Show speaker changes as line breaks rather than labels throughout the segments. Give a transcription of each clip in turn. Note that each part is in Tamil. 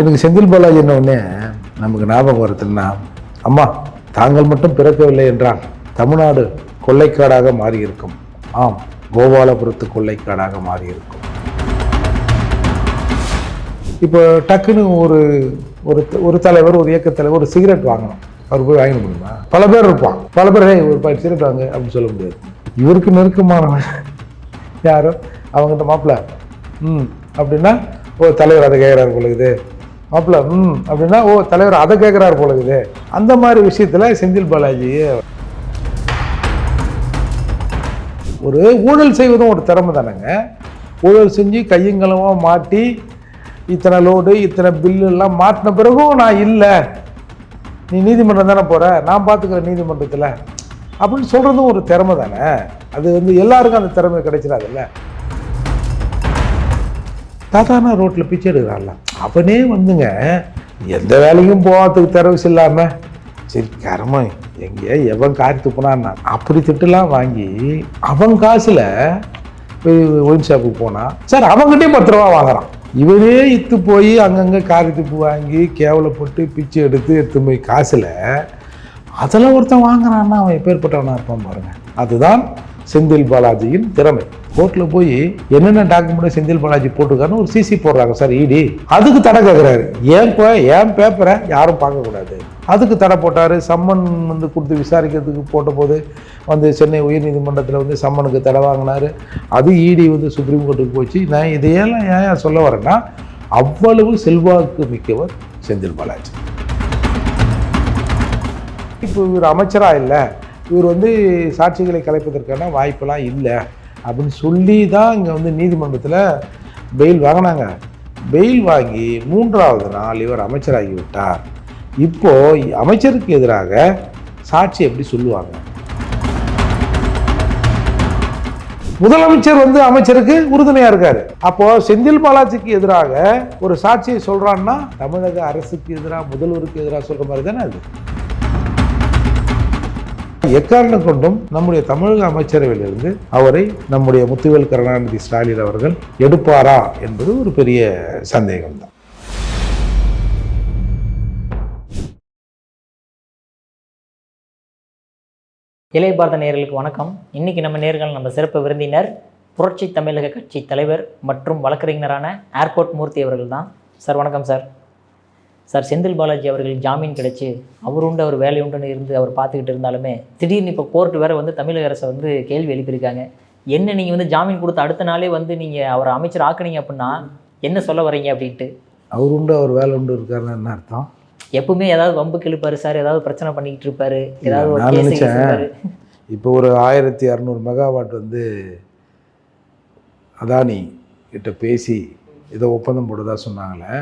எனக்கு செந்தில் பாலாஜி என்ன உடனே நமக்கு ஞாபகம் வருதுன்னா அம்மா தாங்கள் மட்டும் பிறக்கவில்லை என்றால் தமிழ்நாடு கொள்ளைக்காடாக மாறியிருக்கும். ஆம் கோபாலபுரத்து கொள்ளைக்காடாக மாறியிருக்கும். இப்போ டக்குன்னு ஒரு ஒரு ஒரு தலைவர் ஒரு இயக்க தலைவர் ஒரு சிகரெட் வாங்கணும். அவர் போய் வாங்கிட முடியுமா பல பேர் இருப்பான் பல பேர் ஒரு பாக்கெட் சிகரெட் வாங்க அப்படின்னு சொல்ல முடியாது. இவருக்கு நெருக்கமானவன் யாரோ? அவங்ககிட்ட மாப்பிள்ள ம் அப்படின்னா ஒரு தலைவர் அதை கேட்குறாரு போல இது மாப்பிள்ள ம் அப்படின்னா ஓ தலைவர் அதை கேட்குறாரு போல இது அந்த மாதிரி விஷயத்தில் செந்தில் பாலாஜி ஒரு ஊழல் செய்வதும் ஒரு திறமை தானேங்க. ஊழல் செஞ்சு கையங்கலமாக மாட்டி இத்தனை லோடு இத்தனை பில்லு எல்லாம் மாட்டின பிறகும் நான் இல்லை. நீ நீதிமன்றம் தானே போகிற நான் பார்த்துக்கிறேன் நீதிமன்றத்தில். அப்படின்னு சொல்கிறதும் ஒரு திறமை தானே. அது வந்து எல்லாருக்கும் அந்த திறமை கிடைச்சிடாதுல்ல. தாத்தானா ரோட்டில் பிச்சை எடுக்கிறான்ல. அவனே வந்துங்க எந்த வேலைக்கும் போகிறதுக்கு திறவு இல்லாமல் சரி கரமா எங்கேயோ எவன் காரி துப்புனான்னா அப்படி திட்டுலாம் வாங்கி அவன் காசில் போய் ஒயின் ஷாப்புக்கு போனான் சார் அவங்ககிட்டே பத்து ரூபா வாங்குறான். இவனே இத்து போய் அங்கங்கே காரி துப்பு வாங்கி கேவலப்பட்டு பிச்சை எடுத்து எடுத்து போய் காசில் அதெல்லாம் ஒருத்தன் வாங்குறான்னா அவன் எப்பேற்பட்டவனாக இருப்பான் பாருங்கள் அதுதான் செந்தில் பாலாஜியின் திறமை. கோர்ட்டில் போய் என்னென்ன டாக்குமெண்ட் செந்தில் பாலாஜி போட்டிருக்காருன்னு ஒரு சிசி போடுறாங்க சார் இடி அதுக்கு தடை கேட்குறாரு ஏன் ஏன் பேப்பரை யாரும் பார்க்கக்கூடாது. அதுக்கு தடை போட்டார். சம்மன் வந்து கொடுத்து விசாரிக்கிறதுக்கு போட்ட போது வந்து சென்னை உயர்நீதிமன்றத்தில் வந்து சம்மனுக்கு தடை வாங்கினார். அது இடி வந்து சுப்ரீம் கோர்ட்டுக்கு போச்சு. நான் இதையெல்லாம் ஏன் சொல்ல வரேன்னா அவ்வளவு செல்வாக்கு மிக்கவர் செந்தில் பாலாஜி. இப்போ இவர் அமைச்சரா இல்லை? இவர் வந்து சாட்சிகளை கலைப்பதற்கான வாய்ப்பெல்லாம் இல்லை அப்படின்னு சொல்லி தான் இங்கே வந்து நீதிமன்றத்தில் பெயில் வாங்கினாங்க. பெயில் வாங்கி மூன்றாவது நாள் இவர் அமைச்சராகி விட்டார் இப்போது அமைச்சருக்கு எதிராக சாட்சி எப்படி சொல்லுவாங்க? முதலமைச்சர் வந்து அமைச்சருக்கு உறுதுணையாக இருக்காரு. அப்போ செந்தில் பாலாஜிக்கு எதிராக ஒரு சாட்சியை சொல்கிறான்னா தமிழக அரசுக்கு எதிராக முதல்வருக்கு எதிராக சொல்கிற மாதிரி தானே அது? எக்காரணம் கொண்டும் நம்முடைய தமிழக அமைச்சரவையிலிருந்து அவரை நம்முடைய முத்துவேல் கருணாநிதி ஸ்டாலின் அவர்கள் எடுப்பாரா என்பது ஒரு பெரிய சந்தேகம் தான்
இளைய பாரத நேர்களுக்கு வணக்கம். இன்னைக்கு நம்ம நேர்கள் நம்ம சிறப்பு விருந்தினர் புரட்சி தமிழக கட்சி தலைவர் மற்றும் வழக்கறிஞரான ஏர்போர்ட் மூர்த்தி அவர்கள் தான் சார் வணக்கம் சார். சார் செந்தில் பாலாஜி அவர்கள் ஜாமீன் கிடைச்சு அவர் உண்டு அவர் வேலை உண்டுன்னு இருந்து அவர் பார்த்துக்கிட்டு இருந்தாலுமே திடீர்னு இப்போ கோர்ட் வேற வந்து தமிழக அரசை வந்து கேள்வி எழுப்பியிருக்காங்க. என்ன நீங்கள் வந்து ஜாமீன் கொடுத்த அடுத்த நாளே வந்து நீங்கள் அவரை அமைச்சர் ஆக்குனீங்க அப்படின்னா என்ன சொல்ல வரீங்க அப்படின்ட்டு?
அவர் உண்டு அவர் வேலை உண்டு இருக்காருன்னு என்ன அர்த்தம்?
எப்பவுமே ஏதாவது வம்புக்கு இழுப்பாரு சார் ஏதாவது பிரச்சனை பண்ணிக்கிட்டு இருப்பாரு ஏதாவது
நான் நினைச்சேன். இப்போ ஒரு ஆயிரத்தி அறநூறு மெகாவாட் வந்து அதானி கிட்ட பேசி ஏதோ ஒப்பந்தம் போடுறதா சொன்னாங்களே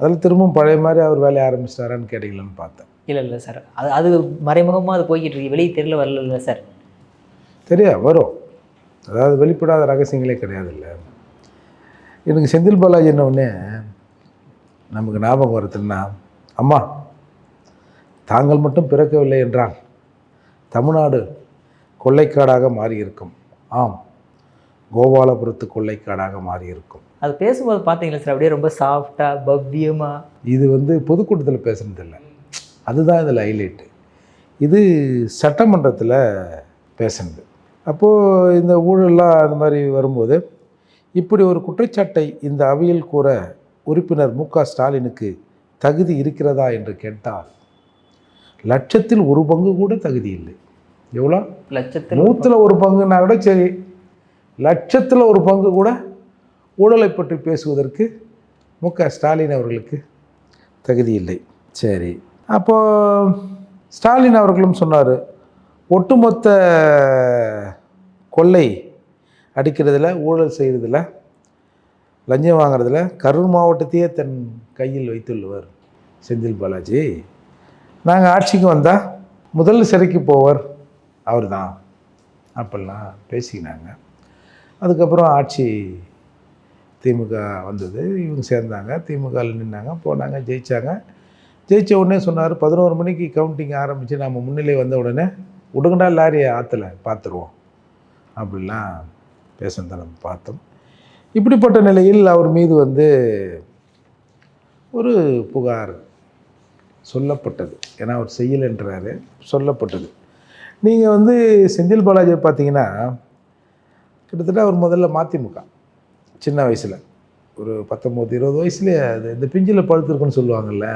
அதில் திரும்பவும் பழைய மாதிரி அவர் வேலையை ஆரம்பிச்சிட்டாரான்னு கேட்டீங்களான்னு பார்த்தேன்.
இல்லை இல்லை சார் அது அது மறைமுகமாக அது போய்கிட்டு இருக்கு. வெளியே தெரியல வரல சார்
தெரியா வரும். அதாவது வெளிப்படாத ரகசியங்களே கிடையாது இல்லை. எனக்கு செந்தில் பாலாஜி என்ன உடனே நமக்கு ஞாபகம் வருதுன்னா அம்மா தாங்கள் மட்டும் பிறக்கவில்லை என்றால் தமிழ்நாடு கொள்ளைக்காடாக மாறியிருக்கும். ஆம் கோபாலபுரத்து கொள்ளைக்காடாக மாறியிருக்கும்.
அது பேசும்போது பார்த்தீங்களா சார்? அப்படியே ரொம்ப சாஃப்டாக பவ்யமாக
இது வந்து பொதுக்கூட்டத்தில் பேசுனதில்லை அதுதான் இதில் ஹைலைட்டு இது சட்டமன்றத்தில் பேசுனது. அப்போது இந்த ஊழல்லாம் அந்த மாதிரி வரும்போது இப்படி ஒரு குற்றச்சாட்டை இந்த அவையில் கூற உறுப்பினர் மு க ஸ்டாலினுக்கு தகுதி இருக்கிறதா என்று கேட்டால் லட்சத்தில் ஒரு பங்கு கூட தகுதி இல்லை. எவ்வளோ?
லட்சத்தில்
நூற்றில் ஒரு பங்குன்னா கூட சரி. லட்சத்தில் ஒரு பங்கு கூட ஊழலை பற்றி பேசுவதற்கு மு க ஸ்டாலின் அவர்களுக்கு தகுதி இல்லை. சரி. அப்போ ஸ்டாலின் அவர்களும் சொன்னார் ஒட்டுமொத்த கொள்ளை அடிக்கிறதுல ஊழல் செய்கிறதுல லஞ்சம் வாங்குறதுல கரூர் மாவட்டத்தையே தன் கையில் வைத்துள்ளவர் செந்தில் பாலாஜி. நாங்கள் ஆட்சிக்கு வந்தால் முதல் சிறைக்கு போவர் அவர் தான் அப்படிலாம் பேசிக்கினாங்க. அதுக்கப்புறம் ஆட்சி திமுக வந்தது. இவங்க சேர்ந்தாங்க. திமுகவில் நின்னாங்க. போனாங்க. ஜெயித்தாங்க ஜெயித்த உடனே சொன்னார் பதினோரு மணிக்கு கவுண்டிங் ஆரம்பித்து நம்ம முன்னிலை வந்த உடனே உடுங்கடா லாரியை ஆற்றுல பார்த்துருவோம் அப்படிலாம் பேசுனதை நம்ம பார்த்தோம். இப்படிப்பட்ட நிலையில் அவர் மீது வந்து ஒரு புகார் சொல்லப்பட்டது. ஏன்னா அவர் செய்யலைன்றாரு. சொல்லப்பட்டது. நீங்கள் வந்து செந்தில் பாலாஜியை பார்த்தீங்கன்னா கிட்டத்தட்ட அவர் முதல்ல மதிமுக. சின்ன வயசில். ஒரு பத்தொம்போது இருபது வயசுலேயே அது இந்த பிஞ்சில் பழுத்திருக்குன்னு சொல்லுவாங்கல்ல.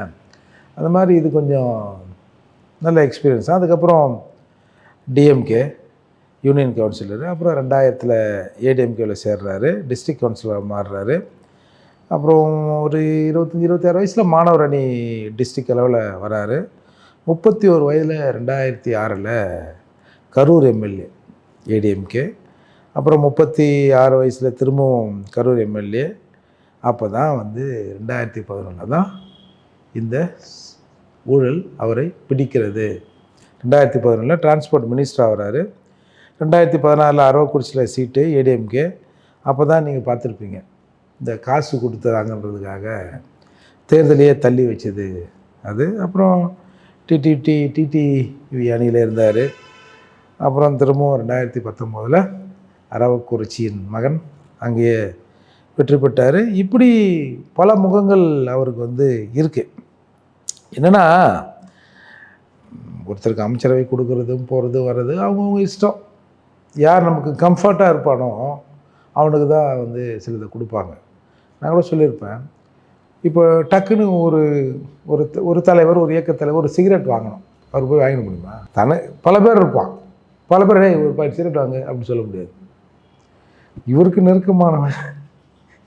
அந்த மாதிரி இது கொஞ்சம் நல்ல எக்ஸ்பீரியன்ஸ் அதுக்கப்புறம் டிஎம்கே யூனியன் கவுன்சிலர் அப்புறம் ரெண்டாயிரத்தில் ஏடிஎம்கேவில் சேர்றாரு டிஸ்ட்ரிக்ட் கவுன்சிலர் மாறுறாரு. அப்புறம் ஒரு இருபத்தஞ்சி இருபத்தாறு வயசில் மாணவர் அணி டிஸ்ட்ரிக்ட் அளவில் வராரு. முப்பத்தி ஒரு வயதில் ரெண்டாயிரத்தி ஆறில் கரூர் எம்எல்ஏ ஏடிஎம்கே அப்புறம் முப்பத்தி ஆறு வயசில் திரும்பவும் கரூர் எம்எல்ஏ. அப்போ தான் வந்து ரெண்டாயிரத்தி பதினொன்றில் தான் இந்த ஊழல் அவரை பிடிக்கிறது. ரெண்டாயிரத்தி பதினொன்றில் டிரான்ஸ்போர்ட் மினிஸ்டர் ஆகிறாரு. ரெண்டாயிரத்தி பதினாறில் அரவக்குறிச்சியில் சீட்டு ஏடிஎம்கே அப்போ தான் நீங்கள் பார்த்துருப்பீங்க. இந்த காசு கொடுத்தாங்கன்றதுக்காக தேர்தலையே தள்ளி வச்சது. அது அப்புறம் டிடிடி டிடிவி அணியில் இருந்தார். அப்புறம் திரும்பவும் ரெண்டாயிரத்தி பத்தொம்போதில் அரவக்குறிச்சியின் மகன் அங்கே வெற்றி பெற்றார். இப்படி பல முகங்கள் அவருக்கு வந்து இருக்குது என்னென்னா ஒருத்தருக்கு அமைச்சரவை கொடுக்குறதும் போகிறது வர்றது அவங்கவுங்க இஷ்டம். யார் நமக்கு கம்ஃபர்ட்டாக இருப்பானோ அவனுக்கு தான் வந்து சிலதை கொடுப்பாங்க. நான் கூட சொல்லியிருப்பேன். இப்போ டக்குன்னு ஒரு ஒரு த- ஒரு தலைவர் ஒரு இயக்க தலைவர் ஒரு சிகரெட் வாங்கணும். அவர் போய் வாங்கிட முடியுமா? தன பல பேர் இருப்பான். பல பேர் ஒரு பாயிண்ட் சிகரெட் வாங்க அப்படின்னு சொல்ல முடியாது. இவருக்கு நெருக்கமானவன்.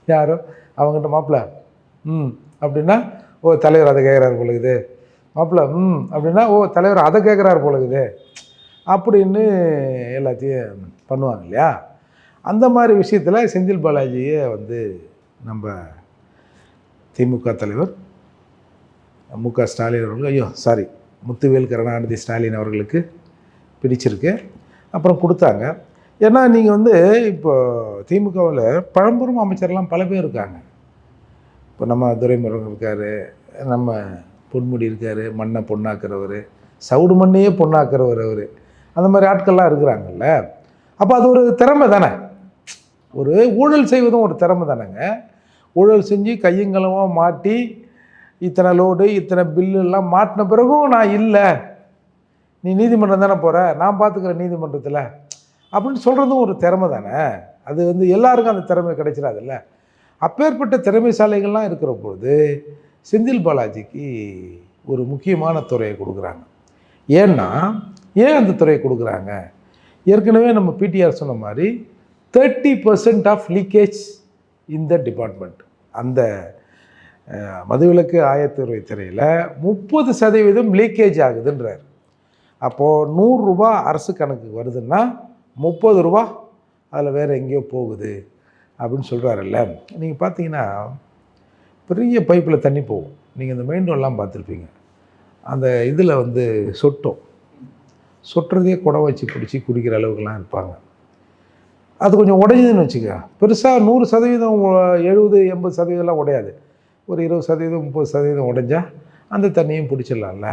யாரோ? அவங்ககிட்ட மாப்பிள்ள ம் அப்படின்னா ஓ தலைவர் அதை கேட்குறாரு போல இருக்குது. மாப்பிள்ள ம் அப்படின்னா ஓ தலைவர் அதை கேட்குறாரு போலுக்குது அப்படின்னு எல்லாத்தையும் பண்ணுவாங்க இல்லையா? அந்த மாதிரி விஷயத்தில் செந்தில் பாலாஜியை வந்து நம்ம திமுக தலைவர் மு க ஸ்டாலின் அவர்கள் ஐயோ சாரி முத்துவேல் கருணாநிதி ஸ்டாலின் அவர்களுக்கு பிடிச்சிருக்கு. அப்புறம் கொடுத்தாங்க. ஏன்னா நீங்கள் வந்து இப்போ திமுகவில் பழம்பெரும் அமைச்சர்லாம் பல பேர் இருக்காங்க. இப்போ நம்ம துரைமுருகன் இருக்கார் நம்ம பொன்முடி இருக்கார் மண்ணை பொண்ணாக்குறவர் சவுடு மண்ணையே பொண்ணாக்குறவர் அவர். அந்த மாதிரி ஆட்கள்லாம் இருக்கிறாங்கல்ல. அப்போ அது ஒரு திறமை தானே? ஒரு ஊழல் செய்வதும் ஒரு திறமை தானேங்க. ஊழல் செஞ்சு கையங்களமாக மாட்டி இத்தனை லோடு இத்தனை பில்லு எல்லாம் மாட்டின பிறகும் நான் இல்லை. நீ நீதிமன்றம் தானே போகிற நான் பார்த்துக்கிறேன் நீதிமன்றத்தில். அப்படின்னு சொல்கிறதும் ஒரு திறமை தானே? அது வந்து எல்லாருக்கும் அந்த திறமை கிடைச்சிடாதுல்ல அப்பேற்பட்ட திறமைசாலைகள்லாம் இருக்கிற பொழுது செந்தில் பாலாஜிக்கு ஒரு முக்கியமான துறையை கொடுக்குறாங்க. ஏன்னா ஏன் அந்த துறையை கொடுக்குறாங்க? ஏற்கனவே நம்ம பிடிஆர் சொன்ன மாதிரி தேர்ட்டி பர்சன்ட் ஆஃப் லீக்கேஜ் இந்த டிபார்ட்மெண்ட் அந்த மதுவிலக்கு ஆயத்துறை துறையில் முப்பது சதவீதம் லீக்கேஜ் ஆகுதுன்றார். அப்போது நூறுரூபா அரசு கணக்கு வருதுன்னா முப்பது ரூபா அதில் வேறு எங்கேயோ போகுது அப்படின்னு சொல்கிறாருல்ல நீங்கள் பார்த்தீங்கன்னா பெரிய பைப்பில் தண்ணி போகும். நீங்கள் இந்த மெயின் ரோடெலாம் பார்த்துருப்பீங்க. அந்த இதில் வந்து சொட்டும். சொட்டுறதே குடம் வச்சு பிடிச்சி குடிக்கிற அளவுக்குலாம் இருப்பாங்க. அது கொஞ்சம் உடையுதுன்னு வச்சுக்க பெருசாக நூறு சதவீதம் எழுபது எண்பது சதவீதம்லாம் உடையாது. ஒரு இருபது சதவீதம் முப்பது சதவீதம் உடைஞ்சால் அந்த தண்ணியும் பிடிச்சிடலாம்ல.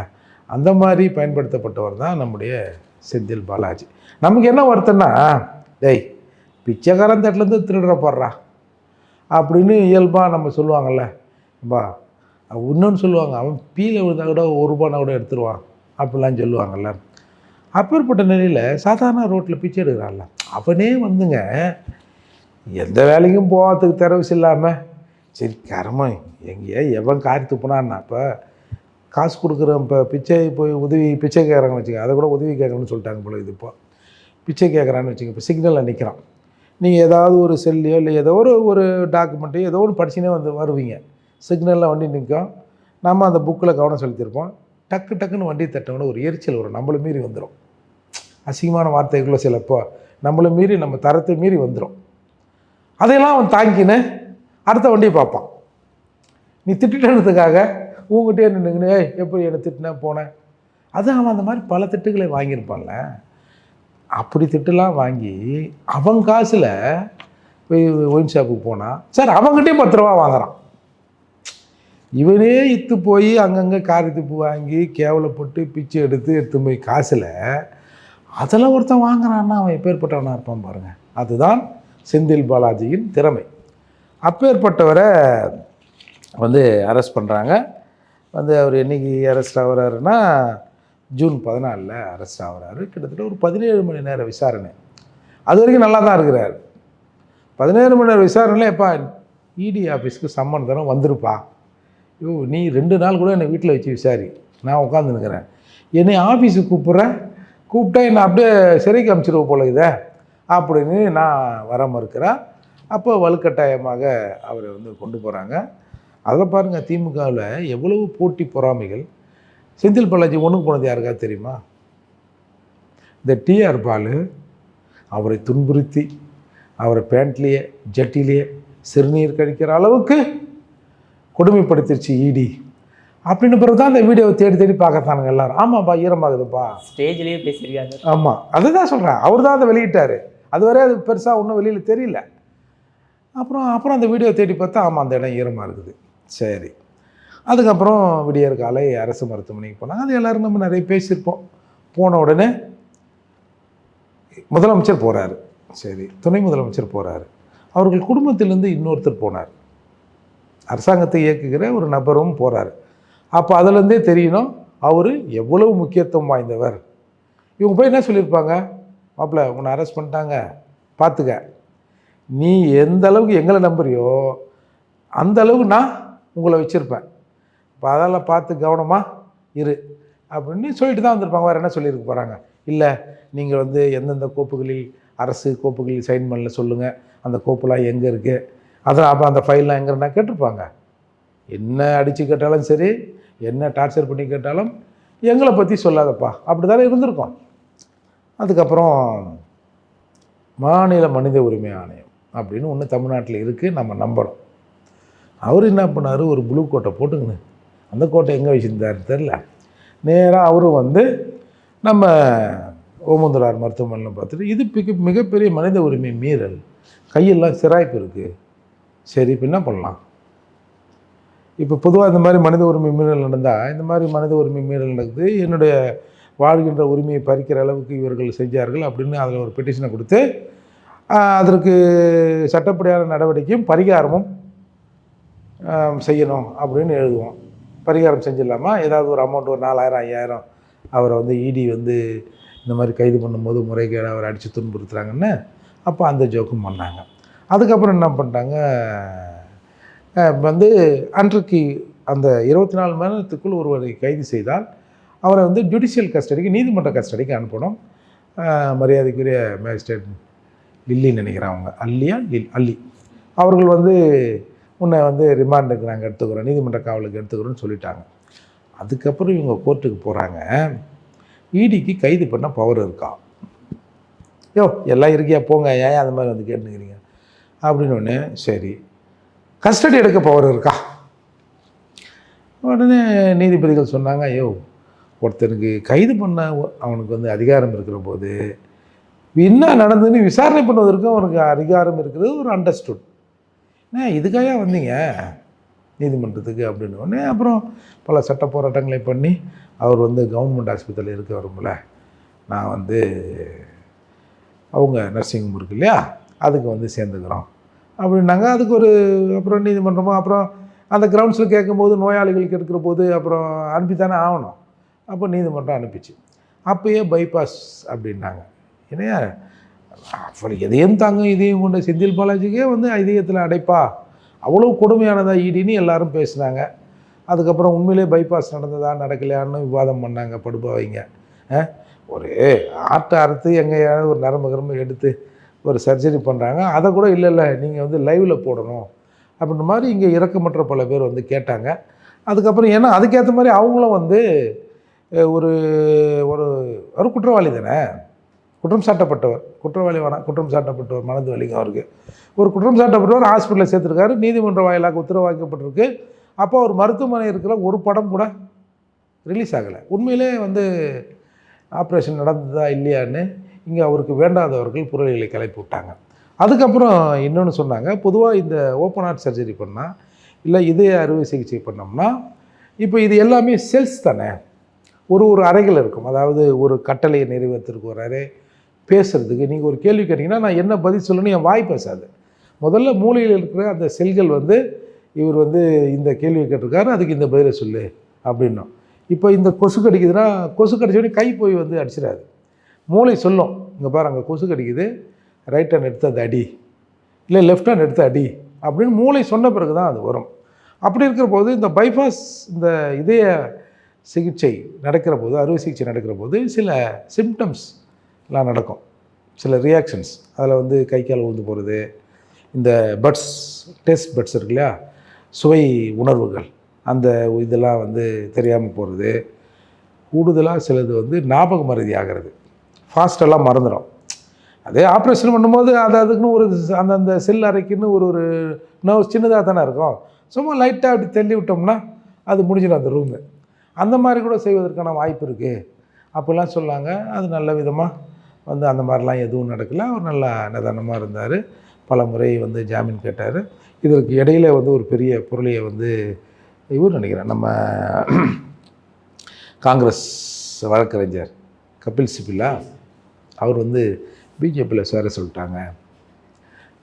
அந்த மாதிரி பயன்படுத்தப்பட்டவர் தான் நம்முடைய செந்தில் பாலாஜி. நமக்கு என்ன வருத்தம்னா டேய் பிச்சைக்காரன் தட்டிலேருந்து திருடுற போடுறா அப்படின்னு இயல்பாக நம்ம சொல்லுவாங்கல்ல. பா இன்னொன்று சொல்லுவாங்க அவன் பீல விழுந்தா கூட ஒரு ரூபானா கூட எடுத்துருவான் அப்படிலாம் சொல்லுவாங்கல்ல. அப்பேற்பட்ட நிலையில் சாதாரண ரோட்டில் பிச்சை எடுக்கிறான்ல. அவனே வந்துங்க எந்த வேலைக்கும் போகிறதுக்கு திறவுசு இல்லாமல் சரி கரமா எங்கேயா எவன் காரி துப்புனான்னா இப்போ காசு கொடுக்குற இப்போ பிச்சை போய் உதவி பிச்சை கேட்குறாங்கன்னு வச்சுக்க அதை கூட உதவி கேட்குறேன்னு சொல்லிட்டாங்க போல இது இப்போ. பிச்சை கேட்குறான்னு வச்சுக்க இப்போ சிக்னலில் நிற்கிறான் நீங்கள் ஏதாவது ஒரு செல்லையோ இல்லை ஏதோ ஒரு ஒரு டாக்குமெண்ட்டோ ஏதோ ஒன்று படிச்சுனே வந்து வருவீங்க. சிக்னலில் வண்டி நிற்கும் நம்ம அந்த புக்கில் கவனம் செலுத்தியிருப்போம். டக்கு டக்குன்னு வண்டி தட்டோட ஒரு எரிச்சல் வரும். நம்மளை மீறி வந்துடும் அசிங்கமான வார்த்தைகளும் சிலப்போ நம்மளை மீறி நம்ம தரத்தை மீறி வந்துடும் அதையெல்லாம் அவன் தாங்கின்னு அடுத்த வண்டியை பார்ப்பான். நீ திட்டிட்டதுக்காக உங்ககிட்டயே நின்றுங்கன்னு ஏய் எப்படி என்னை திட்டின போனேன் அது அவன் அந்த மாதிரி பல திட்டுகளை வாங்கியிருப்பான்ல. அப்படி திட்டுலாம் வாங்கி அவன் காசில் போய் ஒயின் ஷாப்புக்கு போனால் சார் அவங்ககிட்டயும் பத்து ரூபா வாங்குறான். இவனே இத்து போய் அங்கங்கே காரி துப்பு வாங்கி கேவலப்பட்டு பிச்சை எடுத்து எடுத்து போய் காசில் அதில் ஒருத்தன் வாங்குறான்னா அவன் எப்பேற்பட்டவனாக இருப்பான் பாருங்கள் அதுதான் செந்தில் பாலாஜியின் திறமை. அப்பேற்பட்டவரை வந்து அரெஸ்ட் பண்ணுறாங்க. வந்து அவர் என்னைக்கு அரெஸ்ட் ஆகிறாருன்னா ஜூன் பதினாலில் அரெஸ்ட் ஆகிறாரு. கிட்டத்தட்ட ஒரு பதினேழு மணி நேரம் விசாரணை. அது வரைக்கும் நல்லா தான் இருக்கிறார். பதினேழு மணி நேரம் விசாரணையில் எப்பா இடி ஆஃபீஸ்க்கு சம்மன் தரம் வந்துருப்பா. ஐயோ நீ ரெண்டு நாள் கூட என்னை வீட்டில் வச்சு விசாரி. நான் உட்காந்துருக்கிறேன் என்னை ஆஃபீஸுக்கு கூப்பிட்றேன் கூப்பிட்டா என்னை அப்படியே சிறைக்கு அமைச்சிருவ போல இதை. அப்படின்னு நான் வர மறுக்கிறேன் அப்போ வலுக்கட்டாயமாக அவரை வந்து கொண்டு போகிறாங்க அதில் பாருங்கள் திமுகவில் எவ்வளவு போட்டி பொறாமைகள். செந்தில் பாலாஜி ஒன்றுக்கு போனது யாருக்காவது தெரியுமா? இந்த டிஆர் பாலு அவரை துன்புறுத்தி அவரை பேண்ட்லேயே ஜட்டிலேயே சிறுநீர் கழிக்கிற அளவுக்கு கொடுமைப்படுத்திருச்சு இடி. அப்படின்னு பிறகு தான் அந்த வீடியோவை தேடி தேடி பார்க்கத்தானுங்க எல்லாரும். ஆமாப்பா ஈரமாகுதுப்பா.
ஸ்டேஜ்லேயே பேசியிருக்காங்க
ஆமாம் அதை தான் சொல்கிறேன் அவர் தான் அதை வெளியிட்டார். அதுவரை அது பெருசாக ஒன்றும் வெளியில் தெரியல. அப்புறம் அப்புறம் அந்த வீடியோ தேடி பார்த்தா ஆமாம் அந்த இடம் ஈரமாக இருக்குது. சரி. அதுக்கப்புறம் விடியற் காலை அரசு மருத்துவமனைக்கு போனாங்க. அது எல்லோரும் நம்ம நிறைய பேசியிருப்போம். போன உடனே முதலமைச்சர் போகிறாரு சரி துணை முதலமைச்சர் போகிறாரு அவர்கள் குடும்பத்திலேருந்து இன்னொருத்தர் போனார். அரசாங்கத்தை இயக்குகிற ஒரு நபரும் போகிறார் அப்போ அதுலேருந்தே தெரியணும் அவர் எவ்வளவு முக்கியத்துவம் வாய்ந்தவர். இவங்க போய் என்ன சொல்லியிருப்பாங்க? மாப்பிள்ள உன்னை அரெஸ்ட் பண்ணிட்டாங்க. பார்த்துக்க நீ எந்த அளவுக்கு எங்களை நம்புறியோ அந்த அளவுக்கு நான் உங்களை வச்சுருப்பேன். இப்போ அதெல்லாம் பார்த்து கவனமாக இரு. அப்படின்னு சொல்லிட்டு தான் வந்திருப்பாங்க. வேறு என்ன சொல்லியிருக்க போகிறாங்க இல்லை நீங்கள் வந்து எந்தெந்த கோப்புகளில் அரசு கோப்புகளில் சைன் பண்ணல சொல்லுங்கள் அந்த கோப்புலாம் எங்கே இருக்குது அதான் அப்போ அந்த ஃபைல்லாம் எங்கேன்னா கேட்டிருப்பாங்க? என்ன அடித்து கேட்டாலும் சரி என்ன டார்ச்சர் பண்ணி கேட்டாலும் எங்களை பற்றி சொல்லாதப்பா. அப்படி தானே இருந்திருக்கோம். அதுக்கப்புறம் மாநில மனித உரிமை ஆணையம் அப்படின்னு ஒன்று தமிழ்நாட்டில் இருக்குது நம்ம நம்பணும். அவர் என்ன பண்ணார்? ஒரு ப்ளூ கோட்டை போட்டுங்கன்னு அந்த கோட்டை எங்கே வச்சுருந்தாரு தெரில நேராக அவரும் வந்து நம்ம ஓமந்துரார் மருத்துவமனையில் பார்த்துட்டு இது மிக மிகப்பெரிய மனித உரிமை மீறல். கையெல்லாம் சிராய்ப்பு இருக்குது சரி இப்போ என்ன பண்ணலாம்? இப்போ பொதுவாக இந்த மாதிரி மனித உரிமை மீறல் நடந்தால் இந்த மாதிரி மனித உரிமை மீறல் நடக்குது என்னுடைய வாழ்கின்ற உரிமையை பறிக்கிற அளவுக்கு இவர்கள் செஞ்சார்கள் அப்படின்னு அதில் ஒரு பெட்டிஷனை கொடுத்து அதற்கு சட்டப்படியான நடவடிக்கையும் பரிகாரமும் செய்யணும் அப்படின்னு எழுதுவோம். பரிகாரம் செஞ்சிடலாமா? ஏதாவது ஒரு அமௌண்ட் ஒரு நாலாயிரம் ஐயாயிரம் அவரை வந்து இடி வந்து இந்த மாதிரி கைது பண்ணும்போது முறைகேடு அவரை அடித்து துன்புறுத்துறாங்கன்னு அப்போ அந்த ஜோக்கும் பண்ணாங்க. அதுக்கப்புறம் என்ன பண்ணிட்டாங்க? வந்து அன்றைக்கு அந்த இருபத்தி நாலு மணி நேரத்துக்குள் ஒருவரை கைது செய்தால் அவரை வந்து ஜுடிஷியல் கஸ்டடிக்கு நீதிமன்ற கஸ்டடிக்கு அனுப்பணும். மரியாதைக்குரிய மேஜிஸ்ட்ரேட் லில்லின்னு நினைக்கிறாங்க அவங்க. அல்லியா? லில் அல்லி. அவர்கள் வந்து உன்னை வந்து ரிமாண்டுக்கு நாங்கள் எடுத்துக்கிறோம். நீதிமன்ற காவலுக்கு எடுத்துக்கிறோன்னு சொல்லிட்டாங்க. அதுக்கப்புறம் இவங்க கோர்ட்டுக்கு போகிறாங்க இடிக்கு கைது பண்ண பவர் இருக்கா? யோ எல்லாம் இருக்கியா? போங்க. ஏன் அந்த மாதிரி வந்து கேட்டுக்கிறீங்க அப்படின்னு ஒன்று சரி. கஸ்டடி எடுக்க பவர் இருக்கா? உடனே நீதிபதிகள் சொன்னாங்க ஐயோ ஒருத்தனுக்கு கைது பண்ண அவனுக்கு வந்து அதிகாரம் இருக்கிற போது என்ன நடந்ததுன்னு விசாரணை பண்ணுவதற்கும் அவனுக்கு அதிகாரம் இருக்கிறது ஒரு அண்டர்ஸ்டுட் இதுக்காக வந்தீங்க? நீதிமன்றத்துக்கு அப்படின்னு உடனே அப்புறம் பல சட்ட போராட்டங்களை பண்ணி அவர் வந்து கவர்மெண்ட் ஆஸ்பத்திரியில் இருக்க வரும்ல நான் வந்து அவங்க நர்சிங் ஹோம் இருக்கு இல்லையா அதுக்கு வந்து சேர்ந்துக்கிறோம் அப்படின்னாங்க. அதுக்கு ஒரு அப்புறம் நீதிமன்றமும் அப்புறம் அந்த கிரவுண்ட்ஸில் கேட்கும்போது நோயாளிகளுக்கு எடுக்கிற போது அப்புறம் அனுப்பி தானே ஆகணும். அப்போ நீதிமன்றம் அனுப்பிச்சு. அப்பயே பைபாஸ் அப்படின்னாங்க. ஏன்னா அப்புறம் எதையும் தாங்க இதையும் கொண்ட செந்தில் பாலாஜிக்கே வந்து இதயத்தில் அடைப்பா. அவ்வளோ கொடுமையானதா ஈடின்னு எல்லாரும் பேசுனாங்க. அதுக்கப்புறம் உண்மையிலே பைபாஸ் நடந்ததா நடக்கலையான்னு விவாதம் பண்ணாங்க படுபாவைங்க. ஒரு ஆட்டை அறுத்து எங்கேயாவது ஒரு நரம்பு கரும்பு எடுத்து ஒரு சர்ஜரி பண்ணுறாங்க அதை கூட இல்லை இல்லை நீங்கள் வந்து லைவில் போடணும் அப்படின்ற மாதிரி இங்கே இறக்கமற்ற பல பேர் வந்து கேட்டாங்க. அதுக்கப்புறம் ஏன்னா அதுக்கேற்ற மாதிரி அவங்களும் வந்து ஒரு ஒரு ஒரு குற்றவாளி தானே? குற்றம் சாட்டப்பட்டவர். குற்றவாளி வேணாம் குற்றம் சாட்டப்பட்டவர் மனது வலிங்க அவருக்கு. ஒரு குற்றம் சாட்டப்பட்டவர் ஹாஸ்பிட்டலில் சேர்த்துருக்காரு. நீதிமன்ற வாயிலாக உத்தரவாக்கப்பட்டிருக்கு. அப்போ அவர் மருத்துவமனை இருக்கிற ஒரு படம் கூட ரிலீஸ் ஆகலை. உண்மையிலே வந்து ஆப்ரேஷன் நடந்ததா இல்லையான்னு இங்கே அவருக்கு வேண்டாதவர்கள் புரளிகளை கிளப்பி விட்டாங்க. அதுக்கப்புறம் இன்னொன்று சொன்னாங்க பொதுவாக இந்த ஓப்பன் ஹார்ட் சர்ஜரி பண்ணால் இல்லை இதய அறுவை சிகிச்சை பண்ணோம்னா இப்போ இது எல்லாமே செல்ஸ் தானே. ஒரு ஒரு அறைகள் இருக்கும். அதாவது ஒரு கட்டளையை நிறைவேற்றுறதுக்கு ஒரு அறை பேசுகிறதுக்கு நீங்கள் ஒரு கேள்வி கேட்டிங்கன்னா நான் என்ன பதில் சொல்லணும் என் வாய் பேசாது. முதல்ல மூளையில் இருக்கிற அந்த செல்கள் வந்து இவர் வந்து இந்த கேள்வியை கேட்டிருக்காரு அதுக்கு இந்த பதிலை சொல்லு அப்படின்னோம். இப்போ இந்த கொசு கடிக்குதுன்னா கொசு கடிச்ச உடனே கை போய் வந்து அடிச்சிடாது. மூளை சொல்லும் இங்கே பாரு அங்கே கொசு கடிக்குது. ரைட் ஹேண்ட் எடுத்து அது அடி. இல்லை லெஃப்ட் ஹேண்ட் எடுத்து அடி. அப்படின்னு மூளை சொன்ன பிறகு தான் அது வரும். அப்படி இருக்கிற போது இந்த பைபாஸ் இந்த இதய சிகிச்சை நடக்கிற போது அறுவை சிகிச்சை நடக்கிற போது சில சிம்டம்ஸ் எல்லாம் நடக்கும். சில ரியாக்ஷன்ஸ் அதில் வந்து கை கால் ஊந்து போகிறது இந்த பட்ஸ் டேஸ்ட் பட்ஸ் இருக்கு இல்லையா? சுவை உணர்வுகள். அந்த இதெல்லாம் வந்து தெரியாமல் போகிறது கூடுதலாக சிலது வந்து ஞாபக மருதி ஆகிறது. ஃபாஸ்டெல்லாம் மறந்துடும் அதே ஆப்ரேஷன் பண்ணும்போது அது அதுக்குன்னு ஒரு அந்தந்த செல் அறைக்குன்னு ஒரு ஒரு நர்வ் சின்னதாக தானே இருக்கும். சும்மா லைட்டாக அப்படி தள்ளி விட்டோம்னா அது முடிஞ்சிடும் அந்த ரூமு அந்த மாதிரி கூட செய்வதற்கான வாய்ப்பு இருக்குது அப்படிலாம் சொன்னாங்க. அது நல்ல விதமாக வந்து அந்த மாதிரிலாம் எதுவும் நடக்கல. அவர் நல்லா நிதானமாக இருந்தார். பல முறை வந்து ஜாமீன் கேட்டார். இதற்கு இடையில வந்து ஒரு பெரிய பொருளையை வந்து இவர் நினைக்கிறேன் நம்ம காங்கிரஸ் வழக்கறிஞர் கபில் சிபிலா அவர் வந்து பிஜேபியில் சேர சொல்லிட்டாங்க.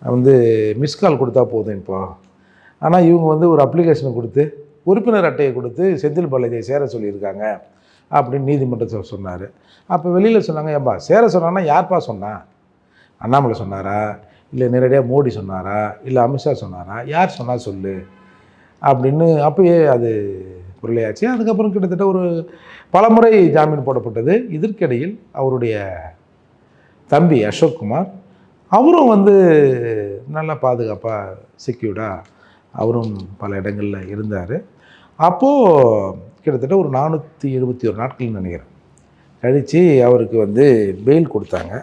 வந்து மிஸ்கால் கொடுத்தா போதும் இப்போ. ஆனால் இவங்க வந்து ஒரு அப்ளிகேஷனை கொடுத்து உறுப்பினர் அட்டையை கொடுத்து செந்தில் பாலாஜியை சேர சொல்லியிருக்காங்க. அப்படின்னு நீதிமன்றத்தில் சொன்னார். அப்போ வெளியில் சொன்னாங்க ஏப்பா சேர சொன்னான்னா யார்ப்பா சொன்னா? அண்ணாமலை சொன்னாரா? இல்லை நேரடியாக மோடி சொன்னாரா? இல்லை அமித்ஷா சொன்னாரா? யார் சொன்னால் சொல்லு? அப்படின்னு அப்பயே அது பொருளையாச்சு அதுக்கப்புறம் கிட்டத்தட்ட ஒரு பலமுறை ஜாமீன் போடப்பட்டது. இதற்கிடையில் அவருடைய தம்பி அசோக்குமார் அவரும் வந்து நல்லா பாதுகாப்பாக செக்யூர்டாக அவரும் பல இடங்களில் இருந்தார். அப்போது கிட்டத்தட்ட ஒரு நானூற்றி எழுபத்தி ஒரு நாட்கள்னு நினைக்கிறேன். கழித்து அவருக்கு வந்து பெயில் கொடுத்தாங்க.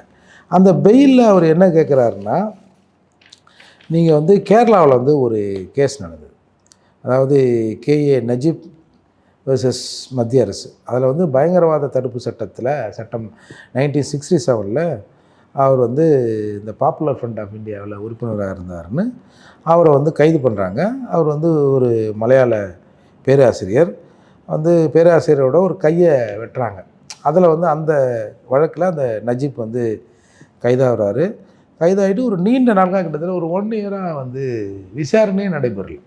அந்த பெயிலில் அவர் என்ன கேட்குறாருன்னா நீங்கள் வந்து கேரளாவில் வந்து ஒரு கேஸ் நடந்தது. அதாவது கேஏ நஜீப் வர்சஸ் மத்திய அரசு. அதில் வந்து பயங்கரவாத தடுப்பு சட்டத்தில் சட்டம் நைன்டீன் சிக்ஸ்டி செவனில் அவர் வந்து இந்த பாப்புலர் ஃப்ரண்ட் ஆஃப் இந்தியாவில் உறுப்பினராக இருந்தாருன்னு அவரை வந்து கைது பண்ணுறாங்க அவர் வந்து ஒரு மலையாள பேராசிரியர். வந்து பேராசிரியரோட ஒரு கையை வெட்டுறாங்க. அதில் வந்து அந்த வழக்கில் அந்த நஜீப் வந்து கைதாகிறாரு. கைதாகிட்டு ஒரு நீண்ட நாளாக கிட்டத்தட்ட ஒரு ஒன் இயராக வந்து விசாரணையே நடைபெறல.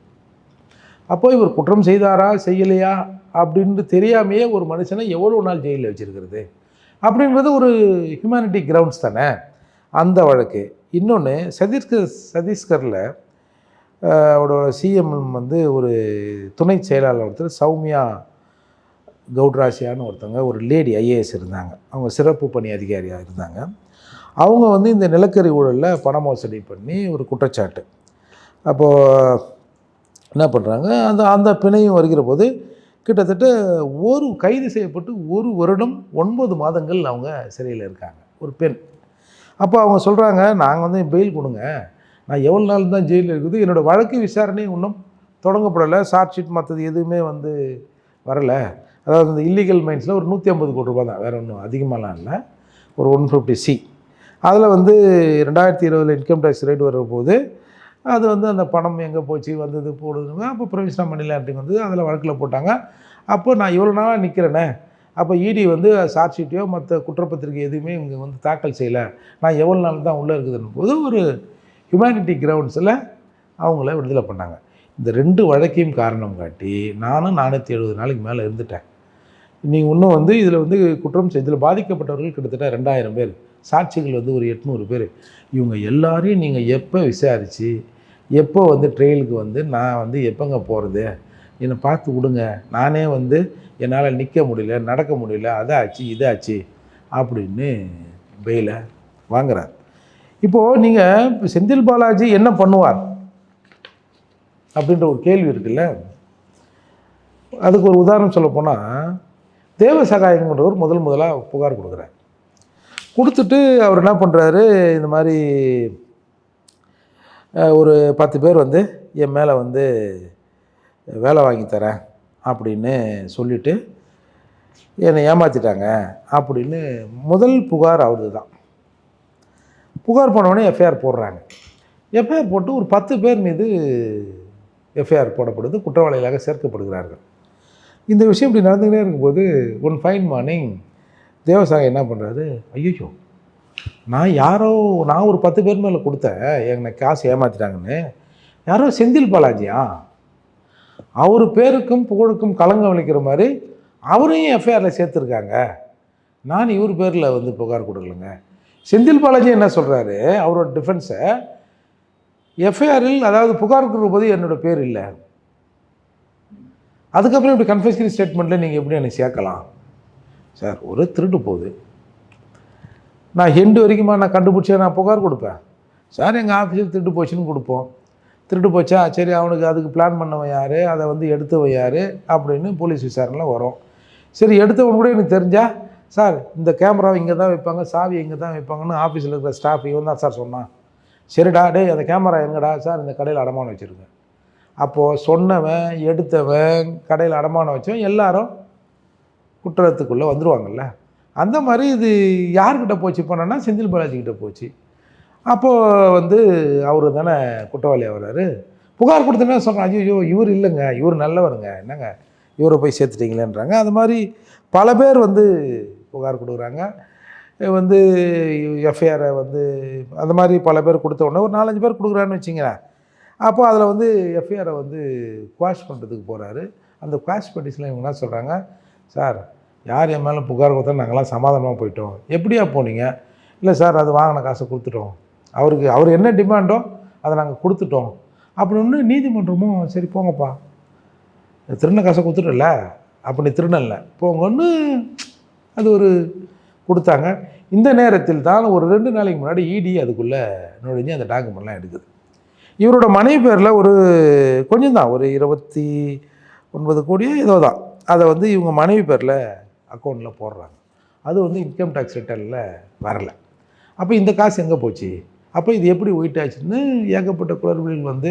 அப்போ இவர் குற்றம் செய்தாரா செய்யலையா அப்படின்னு தெரியாமையே ஒரு மனுஷனை எவ்வளோ நாள் ஜெயிலில் வச்சுருக்கிறது அப்படின்றது ஒரு ஹியூமனிட்டி கிரவுண்ட்ஸ் தானே. அந்த வழக்கு. இன்னொன்று சதீஷ்கர் சதீஷ்கரில் அவரோட சிஎம் வந்து ஒரு துணை செயலாளர் ஒருத்தர் சௌமியா கவுட்ராசியான்னு ஒருத்தவங்க ஒரு லேடி ஐஏஎஸ் இருந்தாங்க. அவங்க சிறப்பு பணி அதிகாரியாக இருந்தாங்க. அவங்க வந்து இந்த நிலக்கரி ஊழலில் பண மோசடி பண்ணி ஒரு குற்றச்சாட்டு. அப்போது என்ன பண்ணுறாங்க அந்த அந்த பிணையும் வருகிற போது கிட்டத்தட்ட ஒரு கைது செய்யப்பட்டு ஒரு வருடம் ஒன்பது மாதங்கள் அவங்க சிறையில் இருக்காங்க. ஒரு பெண். அப்போ அவங்க சொல்கிறாங்க நாங்கள் வந்து பெயில் கொடுங்க. நான் எவ்வளோ நாள் தான் ஜெயிலில் இருக்குது. என்னோடய வழக்கு விசாரணை இன்னும் தொடங்கப்படலை. சார்ஜ் ஷீட் மற்றது எதுவுமே வந்து வரலை. அதாவது இந்த இல்லீகல் மைன்ஸில் ஒரு நூற்றி ஐம்பது கோடி ரூபா தான். வேறு ஒன்றும் அதிகமாலாம் இல்லை. ஒரு ஒன் ஃபிஃப்டி சி அதில் வந்து ரெண்டாயிரத்தி இருபதில் இன்கம் டேக்ஸ் ரேட் வரும்போது அது வந்து அந்த பணம் எங்கே போச்சு வந்தது போடுதுங்க அப்போ ப்ரொவிஷனல் மணி லாண்டரிங் வந்து அதில் வழக்கில் போட்டாங்க. அப்போ நான் இவ்வளோ நாளாக நிற்கிறேனே அப்போ இடி வந்து சார்ஜ் ஷீட்டையோ மற்ற குற்றப்பத்திரிகை எதுவுமே இங்கே வந்து தாக்கல் செய்யலை. நான் எவ்வளோ நாள் தான் உள்ளே இருக்குதுன்னு போது ஒரு ஹியூமனிட்டி கிரவுண்ட்ஸில் அவங்கள விடுதலை பண்ணாங்க. இந்த ரெண்டு வழக்கையும் காரணம் காட்டி நானும் நானூற்றி எழுபது நாளைக்கு மேலே இருந்துட்டேன். நீங்கள் இன்னும் வந்து இதில் வந்து குற்றம் செய் இதில் பாதிக்கப்பட்டவர்கள் கிட்டத்தட்ட ரெண்டாயிரம் பேர். சாட்சிகள் வந்து ஒரு எட்நூறு பேர். இவங்க எல்லாரையும் நீங்கள் எப்போ விசாரித்து எப்போ வந்து ட்ரெயிலுக்கு வந்து நான் வந்து எப்போங்க போகிறது என்னை பார்த்து விடுங்க. நானே வந்து என்னால் நிற்க முடியல நடக்க முடியல அதாச்சு இதாச்சு அப்படின்னு பெயிலை வாங்குறார். இப்போது நீங்கள் செந்தில் பாலாஜி என்ன பண்ணுவார்? அப்படின்ற ஒரு கேள்வி இருக்குல்ல. அதுக்கு ஒரு உதாரணம் சொல்ல போனால் தேவ சகாயங்கன்றவர் முதல் முதலாக புகார் கொடுக்குறார். கொடுத்துட்டு அவர் என்ன பண்ணுறாரு? இந்த மாதிரி ஒரு பத்து பேர் வந்து என் மேலே வந்து வேலை வாங்கி தரேன் அப்படின்னு சொல்லிட்டு என்னை ஏமாற்றிட்டாங்க அப்படின்னு முதல் புகார் அவரது தான். புகார் பண்ணவொடனே எஃப்ஐஆர் போடுறாங்க. எஃப்ஐஆர் போட்டு ஒரு பத்து பேர் மீது எஃப்ஐஆர் போடப்படுது. குற்றவாளிகளாக சேர்க்கப்படுகிறார்கள். இந்த விஷயம் இப்படி நடந்துக்கிட்டே இருக்கும்போது ஒன் ஃபைன் மார்னிங் தேவசாய் என்ன பண்ணுறாரு ஐயோ நான் யாரோ நான் ஒரு பத்து பேர் மேலே கொடுத்தேன் என்னை காசு ஏமாற்றிட்டாங்கன்னு யாரோ செந்தில் பாலாஜியா? அவர் பேருக்கும் புகழுக்கும் கலங்கம் அளிக்கிற மாதிரி அவரையும் எஃப்ஐஆரில் சேர்த்துருக்காங்க. நான் இவர் பேரில் வந்து புகார் கொடுக்கலங்க. செந்தில் பாலாஜி என்ன சொல்கிறாரு அவரோட டிஃபென்ஸை எஃப்ஐஆரில் அதாவது புகார் கொடுக்கும்போது என்னோடய பேர் இல்லை. அதுக்கப்புறம் இப்படி கன்ஃபெஷனரி ஸ்டேட்மெண்ட்டில் நீங்கள் எப்படி என்னை சேர்க்கலாம்? சார் ஒரு திருட்டு போகுது. நான் ஹெண்டு வரைக்குமா நான் கண்டுபிடிச்சா நான் புகார் கொடுப்பேன். சார் எங்கள் ஆஃபீஸில் திருட்டு போச்சுன்னு கொடுப்போம். திருட்டு போச்சா சரி அவனுக்கு அதுக்கு பிளான் பண்ணவன் யார்? அதை வந்து எடுத்தவன் யார்? அப்படின்னு போலீஸ் விசாரணையில் வரும். சரி எடுத்தவன் கூட எனக்கு தெரிஞ்சா சார் இந்த கேமராவை இங்கே தான் வைப்பாங்க சாவி இங்கே தான் வைப்பாங்கன்னு ஆஃபீஸில் இருக்கிற ஸ்டாஃப் இவன் தான் சார் சொன்னான். சரிடா டே அந்த கேமரா எங்கடா? சார் இந்த கடையில் அடமானம் வச்சுருக்கேன். அப்போது சொன்னவன் எடுத்தவன் கடையில் அடமானம் வச்சவன் எல்லாரும் குற்றத்துக்குள்ளே வந்துடுவாங்கல்ல அந்த மாதிரி இது யார்கிட்ட போச்சு? போனோன்னா செந்தில் பாலாஜிக்கிட்ட போச்சு. அப்போது வந்து அவர் தானே குற்றவாளி ஆகிறாரு. புகார் கொடுத்தோன்னே சொல்கிறேன் ஐயோ இவர் இல்லைங்க. இவர் நல்லவருங்க. என்னங்க? இவரை போய் சேர்த்துட்டீங்களேன்றாங்க. அது மாதிரி பல பேர் வந்து புகார் கொடுக்குறாங்க. வந்து எஃப்ஐஆரை வந்து அந்த மாதிரி பல பேர் கொடுத்த உடனே ஒரு நாலஞ்சு பேர் கொடுக்குறான்னு வச்சிங்களேன். அப்போ அதில் வந்து எஃப்ஐஆரை வந்து குவாஷ் பண்ணுறதுக்கு போகிறாரு அந்த குவாஷ் பெட்டிஷனில் இவங்க என்ன சொல்கிறாங்க சார் யார் என் மேலே புகார் கொடுத்தா நாங்கள்லாம் சமாதானமாக போயிட்டோம். எப்படியா போனீங்க? இல்லை சார் அது வாங்கின காசை கொடுத்துட்டோம். அவருக்கு அவர் என்ன டிமாண்டோ அதை நாங்கள் கொடுத்துட்டோம். அப்படின்னு நீதிமன்றமும் சரி போங்கப்பா. திருண்ண காசை கொடுத்துட்டல அப்படி திருநல்ல போங்கன்னு அது ஒரு கொடுத்தாங்க. இந்த நேரத்தில் தான் ஒரு ரெண்டு நாளைக்கு முன்னாடி இடி அதுக்குள்ளே நுழைஞ்சு அந்த டாக்குமெண்ட்லாம் எடுக்குது இவரோட மனைவி பேரில் ஒரு கொஞ்சம் தான் ஒரு இருபத்தி ஒன்பது கோடியோ ஏதோ தான். அதை வந்து இவங்க மனைவி பேரில் அக்கௌண்ட்டில் போடுறாங்க. அது வந்து இன்கம் டேக்ஸ் ரிட்டர்னில் வரலை. அப்போ இந்த காசு எங்கே போச்சு? அப்போ இது எப்படி ஒயிட் ஆச்சுன்னு ஏகப்பட்ட குளறுபடிகள் வந்து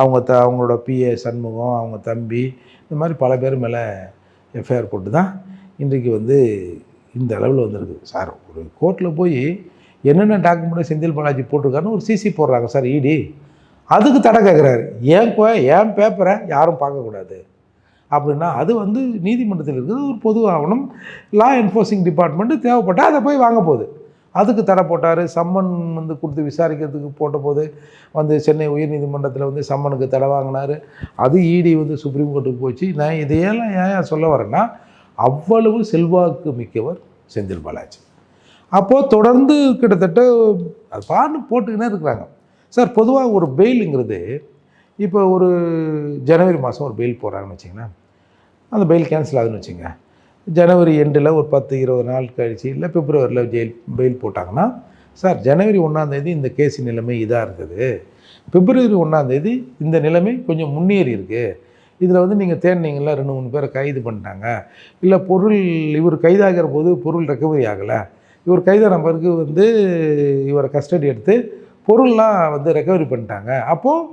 அவங்க த அவங்களோட பிஏ சண்முகம் அவங்க தம்பி இந்த மாதிரி பல பேர் மேலே எஃப்ஐஆர் போட்டு தான் இன்றைக்கு வந்து இந்த அளவில் வந்திருக்கு. சார் ஒரு கோர்ட்டில் போய் என்னென்ன டாக்குமெண்ட்டு செந்தில் பாலாஜி போட்டிருக்காருன்னு ஒரு சிசி போடுறாங்க. சார் இடி அதுக்கு தடை கேட்குறாரு ஏன் கோ ஏன் பேப்பரை யாரும் பார்க்கக்கூடாது? அப்படின்னா அது வந்து நீதிமன்றத்தில் இருக்குது ஒரு பொது ஆவணம். லா என்ஃபோர்ஸிங் டிபார்ட்மெண்ட்டு தேவைப்பட்டால் அதை போய் வாங்க போகுது. அதுக்கு தடை போட்டார். சம்மன் வந்து கொடுத்து விசாரிக்கிறதுக்கு போட்ட போது வந்து சென்னை உயர்நீதிமன்றத்தில் வந்து சம்மனுக்கு தடை வாங்கினார். அது இடி வந்து சுப்ரீம் கோர்ட்டுக்கு போச்சு. நான் இதையெல்லாம் ஏன் சொல்ல வரேன்னா அவ்வளவு செல்வாக்கு மிக்கவர் செந்தில் பாலாஜி. அப்போது தொடர்ந்து கிட்டத்தட்ட அது பாட்டு போட்டுக்கினே இருக்கிறாங்க. சார் பொதுவாக ஒரு பெயிலுங்கிறது இப்போ ஒரு ஜனவரி மாதம் ஒரு பெயில் போடுறாங்கன்னு வச்சிங்களேன் அந்த பெயில் கேன்சல் ஆகுதுன்னு வச்சுங்க ஜனவரி எண்டில் ஒரு பத்து இருபது நாள் கழிச்சு இல்லை பிப்ரவரியில் ஜெயில் பெயில் போட்டாங்கன்னா சார் ஜனவரி ஒன்றாந்தேதி இந்த கேஸ் நிலைமை இதாக இருந்தது பிப்ரவரி ஒன்றாந்தேதி இந்த நிலைமை கொஞ்சம் முன்னேறி இருக்குது இதில் வந்து நீங்கள் தேடினீங்களா ரெண்டு மூணு பேரை கைது பண்ணிட்டாங்க. இல்லை பொருள் இவர் கைதாகிற போது பொருள் ரெக்கவரி ஆகலை. இவர் கைதான பிறகு வந்து இவரை கஸ்டடி எடுத்து பொருள்லாம் வந்து ரெக்கவரி பண்ணிட்டாங்க. அப்போது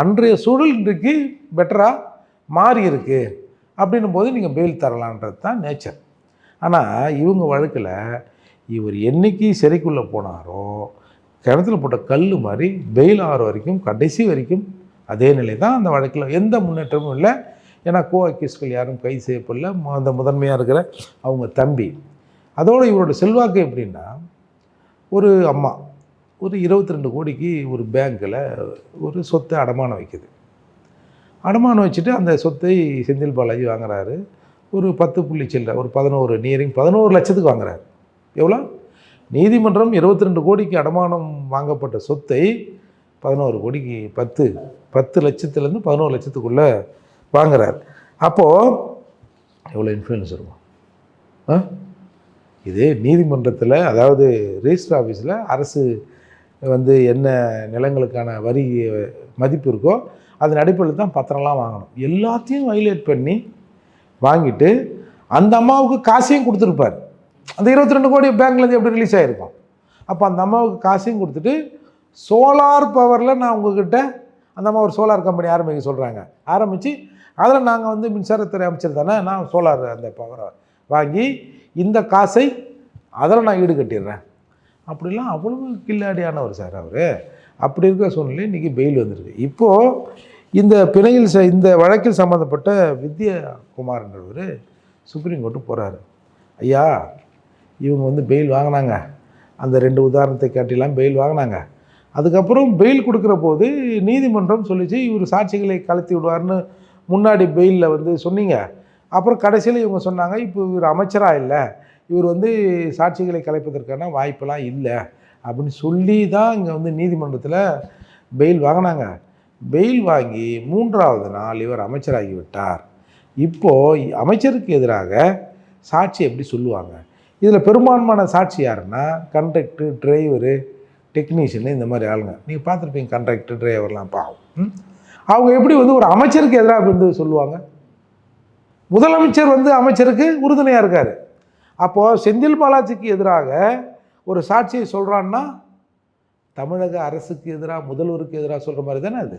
அன்றைய சூழல் இன்றைக்கு பெட்டராக மாறி இருக்குது அப்படின்னும் போது நீங்கள் பெயில் தரலான்றது தான் நேச்சர் ஆனால் இவங்க வழக்கில் இவர் என்னைக்கு சிறைக்குள்ளே போனாரோ கிணத்துல போட்ட கல் மாதிரி பெயில் ஆகிற வரைக்கும் கடைசி வரைக்கும் அதே நிலை தான் அந்த வழக்கில். எந்த முன்னேற்றமும் இல்லை. ஏன்னா கோ அக்யூஸ்கள் யாரும் கை செய்யப்படல. அந்த முதன்மையாக இருக்கிற அவங்க தம்பி. அதோடு இவரோட செல்வாக்கு எப்படின்னா ஒரு அம்மா. ஒரு இருபத்தி ரெண்டு கோடிக்கு ஒரு பேங்க்கில் ஒரு சொத்தை அடமானம் வைக்குது. அடமானம் வச்சுட்டு அந்த சொத்தை செந்தில் பாலாஜி வாங்குறாரு. ஒரு பத்து புள்ளி சில்லற ஒரு பதினோரு நியரிங் பதினோரு லட்சத்துக்கு வாங்குறாரு. எவ்வளோ? நீதிமன்றம் இருபத்தி ரெண்டு கோடிக்கு அடமானம் வாங்கப்பட்ட சொத்தை பதினோரு கோடிக்கு பத்து பத்து லட்சத்துலேருந்து பதினோரு லட்சத்துக்குள்ளே வாங்குறாரு. அப்போது எவ்வளோ இன்ஃப்ளூயன்ஸ் இருக்கும் ஆ? இதே நீதிமன்றத்தில் அதாவது ரிஜிஸ்டர் ஆஃபீஸில் அரசு வந்து என்ன நிலங்களுக்கான வரி மதிப்பு இருக்கோ அதன் அடிப்படையில் தான் பத்திரம்லாம் வாங்கணும். எல்லாத்தையும் வைலேட் பண்ணி வாங்கிட்டு அந்த அம்மாவுக்கு காசையும் கொடுத்துருப்பார். அந்த இருபத்தி ரெண்டு கோடி பேங்க்லேருந்து எப்படி ரிலீஸ் ஆகிருக்கும் அப்போ அந்த அம்மாவுக்கு காசையும் கொடுத்துட்டு சோலார் பவரில் நான் உங்ககிட்ட அந்த அம்மா ஒரு சோலார் கம்பெனி ஆரம்பிக்க சொல்கிறாங்க ஆரம்பித்து அதில் நாங்கள் வந்து மின்சாரத்துறை அமைச்சர் தானே நான் சோலார் அந்த பவரை வாங்கி இந்த காசை அதில் நான் ஈடு கட்டிடுறேன் அப்படிலாம் அவ்வளவு கில்லாடியானவர் சார் அவர். அப்படி இருக்கிற சூழ்நிலை இன்றைக்கி பெயில் வந்திருக்கு. இப்போது இந்த பிணையில் ச- இந்த வழக்கில் சம்மந்தப்பட்ட வித்யகுமார்ன்றவர் சுப்ரீம் கோர்ட்டு போகிறாரு ஐயா இவங்க வந்து பெயில் வாங்கினாங்க. அந்த ரெண்டு உதாரணத்தை காட்டிலாம் பெயில் வாங்கினாங்க. அதுக்கப்புறம் பெயில் கொடுக்குற போது நீதிமன்றம் சொல்லிச்சு இவர் சாட்சிகளை கலத்தி விடுவார்னு முன்னாடி பெயிலில் வந்து சொன்னீங்க. அப்புறம் கடைசியில் இவங்க சொன்னாங்க இப்போ இவர் அமைச்சராக இல்லை? இவர் வந்து சாட்சிகளை கலைப்பதற்கான வாய்ப்பெல்லாம் இல்லை அப்படின்னு சொல்லி தான் இங்கே வந்து நீதிமன்றத்தில் பெயில் வாங்கினாங்க. பெயில் வாங்கி மூன்றாவது நாள் இவர் அமைச்சராகி விட்டார் இப்போது அமைச்சருக்கு எதிராக சாட்சி எப்படி சொல்லுவாங்க? இதில் பெரும்பான்மையான சாட்சி யாருன்னா கண்டக்டர் டிரைவரு டெக்னீஷியனு இந்த மாதிரி ஆளுங்க. நீங்கள் பார்த்துருப்பீங்க கண்டக்டர் டிரைவர்லாம் பாவம். அவங்க எப்படி வந்து ஒரு அமைச்சருக்கு எதிராக வந்து சொல்லுவாங்க? முதலமைச்சர் வந்து அமைச்சருக்கு உறுதுணையாக இருக்கார். அப்போது செந்தில் பாலாஜிக்கு எதிராக ஒரு சாட்சியை சொல்கிறான்னா தமிழக அரசுக்கு எதிராக முதல்வருக்கு எதிராக சொல்கிற மாதிரி தானே அது?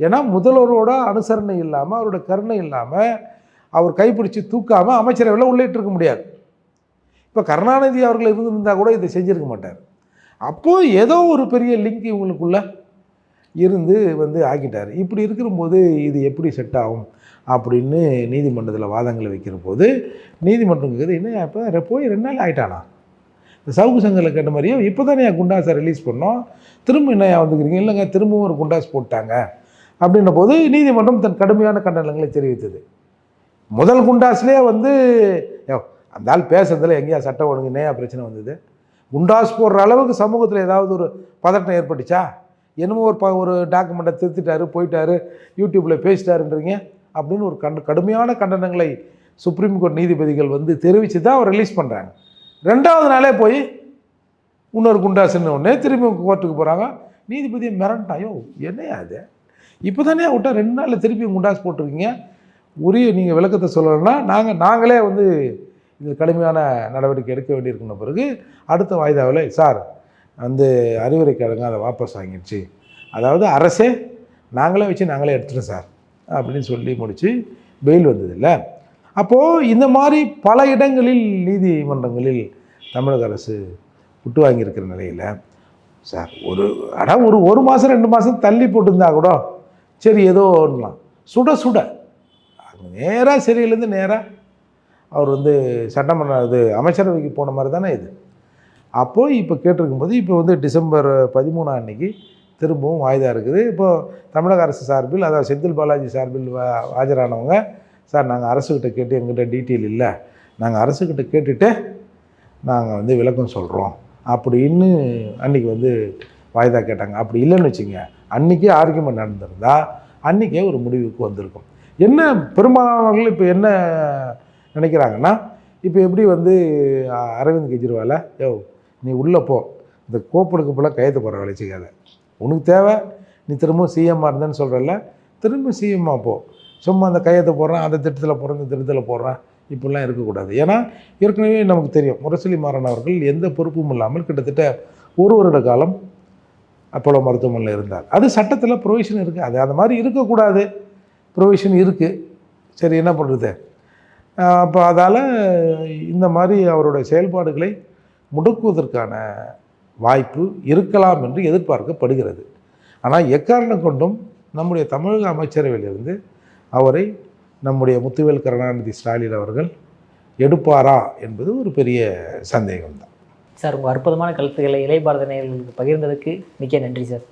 ஏன்னா முதல்வரோட அனுசரணை இல்லாமல் அவரோட கருணை இல்லாமல் அவர் கைப்பிடிச்சு தூக்காமல் அமைச்சரவையில் உள்ளிட்டு இருக்க முடியாது. இப்போ கருணாநிதி அவர்கள் இருந்திருந்தால் கூட இதை செஞ்சுருக்க மாட்டார். அப்போது ஏதோ ஒரு பெரிய லிங்க் இவங்களுக்குள்ள இருந்து வந்து ஆக்கிட்டார். இப்படி இருக்கிறபோது இது எப்படி செட் ஆகும்? அப்படின்னு நீதிமன்றத்தில் வாதங்களை வைக்கிற போது நீதிமன்றம் கேட்குது என்ன இப்போ? போய் ரெண்டு நாள் ஆகிட்டானா இந்த சவுக்கு சங்கரில் கேட்ட மாதிரியே இப்போ தானே என் குண்டாஸை ரிலீஸ் பண்ணோம்? திரும்ப என்னையா வந்துக்கிறீங்க? இல்லைங்க திரும்பவும் ஒரு குண்டாஸ் போட்டாங்க. அப்படின்ன போது நீதிமன்றம் தன் கடுமையான கண்டனங்களை தெரிவித்தது. முதல் குண்டாஸ்லேயே வந்து அந்த ஆள் பேசுறதுல எங்கேயா சட்டம் ஒழுங்கு நேயா பிரச்சனை வந்தது? குண்டாஸ் போடுற அளவுக்கு சமூகத்தில் ஏதாவது ஒரு பதட்டம் ஏற்பட்டுச்சா? என்னமோ ஒரு ப ஒரு டாக்குமெண்ட்டை திருத்திட்டாரு போயிட்டாரு யூடியூப்பில் பேசிட்டாருன்றீங்க? அப்படின்னு ஒரு கண்டு கடுமையான கண்டனங்களை சுப்ரீம் கோர்ட் நீதிபதிகள் வந்து தெரிவித்து தான் அவர் ரிலீஸ் பண்ணுறாங்க ரெண்டாவது நாளே போய் இன்னொரு குண்டாசுன்னு ஒன்று திரும்பி கோர்ட்டுக்கு போகிறாங்க நீதிபதியை மிரண்டாயோ என்னையா அது இப்போ தானே விட்டா ரெண்டு நாளில் திருப்பி குண்டாஸ் போட்டிருக்கீங்க. உரிய நீங்கள் விளக்கத்தை சொல்லலைன்னா நாங்கள் நாங்களே வந்து இது கடுமையான நடவடிக்கை எடுக்க வேண்டியிருக்குன பிறகு அடுத்த வாய்தாவில் சார் வந்து அறிவுரை கிழங்கு அதை வாபஸ் வாங்கிடுச்சு. அதாவது அரசே நாங்களே வச்சு நாங்களே எடுத்துட்டோம் சார். அப்படின்னு சொல்லி முடித்து பெயில் வந்ததில்ல. அப்போது இந்த மாதிரி பல இடங்களில் நீதிமன்றங்களில் தமிழக அரசு விட்டு வாங்கியிருக்கிற நிலையில் சார் ஒரு ஆனால் ஒரு ஒரு மாதம் ரெண்டு மாதம் தள்ளி போட்டிருந்தா கூட சரி ஏதோ ஒன்றலாம் சுட சுட. அங்கே நேராக சிறையிலேருந்து நேராக அவர் வந்து சட்டமன்ற இது அமைச்சரவைக்கு போன மாதிரி தானே இது. அப்போது இப்போ கேட்டிருக்கும்போது இப்போ வந்து டிசம்பர் பதிமூணாம் அன்னைக்கு திரும்பவும் வாய்தா இருக்குது. இப்போது தமிழக அரசு சார்பில் அதாவது செந்தில் பாலாஜி சார்பில் ஆஜரானவங்க சார் நாங்கள் அரசுக்கிட்ட கேட்டு எங்கிட்ட டீட்டெயில் இல்லை. நாங்கள் அரசுக்கிட்ட கேட்டுட்டு நாங்கள் வந்து விளக்கம் சொல்கிறோம் அப்படின்னு அன்றைக்கி வந்து வாய்தா கேட்டாங்க. அப்படி இல்லைன்னு வச்சுங்க அன்றைக்கே ஆர்குமெண்ட் நடந்திருந்தா அன்றைக்கே ஒரு முடிவுக்கு வந்திருக்கும். என்ன பெரும்பாலானவர்கள் இப்போ என்ன நினைக்கிறாங்கன்னா இப்போ எப்படி வந்து அரவிந்த் கெஜ்ரிவாலை யோ நீ உள்ளே போ இந்த கோப்பனுக்கு போல கையெழுத்து போகிற வச்சுக்காத உனக்கு தேவை நீ திரும்ப சிஎம்மாக இருந்தேன்னு சொல்கிறல்ல திரும்ப சிஎம்மாக போ. சும்மா அந்த கையெழுத்து போடுறேன் அந்த திட்டத்தில் போடுறேன் இந்த திட்டத்தில் போடுறேன். இப்படிலாம் இருக்கக்கூடாது. ஏன்னா ஏற்கனவே நமக்கு தெரியும் முரசொலி மாறன் அவர்கள் எந்த பொறுப்பும் இல்லாமல் கிட்டத்தட்ட ஒரு வருட காலம் அப்போலோ மருத்துவமனையில் இருந்தார். அது சட்டத்தில் ப்ரொவிஷன் இருக்குது அது அந்த மாதிரி இருக்கக்கூடாது. ப்ரொவிஷன் இருக்குது சரி என்ன பண்ணுறது அப்போ அதால் இந்த மாதிரி அவருடைய செயல்பாடுகளை முடக்குவதற்கான வாய்ப்பு இருக்கலாம் என்று எதிர்பார்க்கப்படுகிறது. ஆனால் எக்காரணம் கொண்டும் நம்முடைய தமிழக அமைச்சரவையிலிருந்து அவரை நம்முடைய முத்துவேல் கருணாநிதி ஸ்டாலின் அவர்கள் எடுப்பாரா என்பது ஒரு பெரிய சந்தேகம்தான்.
சார் உங்கள் அற்புதமான கருத்துக்களை இளைய பாரத நேயர்களுக்கு பகிர்ந்ததுக்கு மிக்க நன்றி சார்.